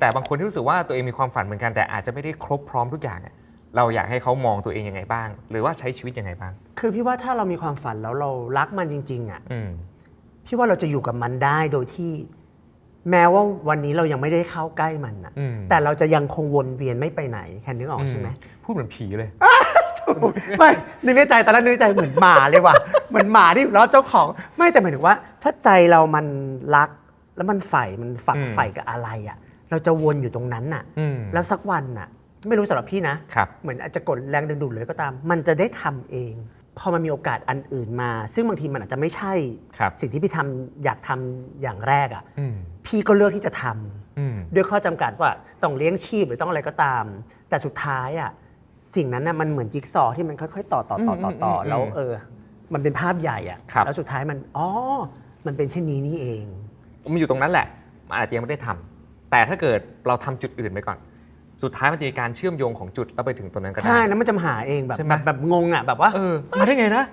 แต่บางคนที่รู้สึกว่าตัวเองมีความฝันเหมือนกันแต่อาจจะไม่ได้ครบพร้อมทุกอย่างอะเราอยากให้เขามองตัวเองยังไงบ้าง หรือว่าใช้ชีวิตยังไงบ้าง คือพี่ว่าถ้าเรามีความฝันแล้วเรารักมันจริง ๆ อะอืม พี่ว่าเราจะอยู่กับมันได้โดยที่ แม้ว่าวันนี้เรายังไม่ได้เข้าใกล้มันอะ อืม แต่เราจะยังคงวนเวียนไม่ไปไหนแค่นึกออกใช่ไหม พูดเหมือนผีเลย ไม่นึกในใจตอนแรกนึกในใจเหมือนหมาเลยว่ะ เหมือนหมาที่อยู่รอบเจ้าของ ไม่แต่หมายถึงว่า ถ้าใจเรามันรักแล้วมันใฝ่มันฝักอืม ใฝ่กับอะไรอะ เราจะวนอยู่ตรงนั้นน่ะ อืมแล้วสักวันน่ะ ไม่รู้สำหรับพี่นะ ครับเหมือนอาจจะกดแรงดึงดูดเลยก็ตาม มันจะได้ทำเอง พอมันมีโอกาสอันอื่นมา ซึ่งบางทีมันอาจจะไม่ใช่ ครับสิ่งที่พี่ทำอยากทำอย่างแรกอะ อืมพี่ก็เลือกที่จะทำอืมด้วยข้อจำกัดว่าต้องเลี้ยงชีพหรือต้องอะไรก็ตาม แต่สุดท้ายอะสิ่งนั้นน่ะมันเหมือนจิ๊กซอว์ที่มันค่อยๆ ต่อต่อต่อต่อต่ออืมอืมอืมแล้วเออ มันเป็นภาพใหญ่อะครับแล้วสุดท้ายมันอ๋อมันเป็นเช่นนี้นี่เอง มันอยู่ตรงนั้นแหละมันอาจจะยังไม่ได้ทำ แต่ถ้าเกิดเราทำจุดอื่นไปก่อน สุดท้ายมันจะมีการเชื่อมโยงของจุดแล้วไปถึงตรงนั้นก็ได้ ใช่ แล้วมันจะมาหาเองแบบใช่ไหม แบบแบบงงอะแบบว่า เออมาได้ไงนะ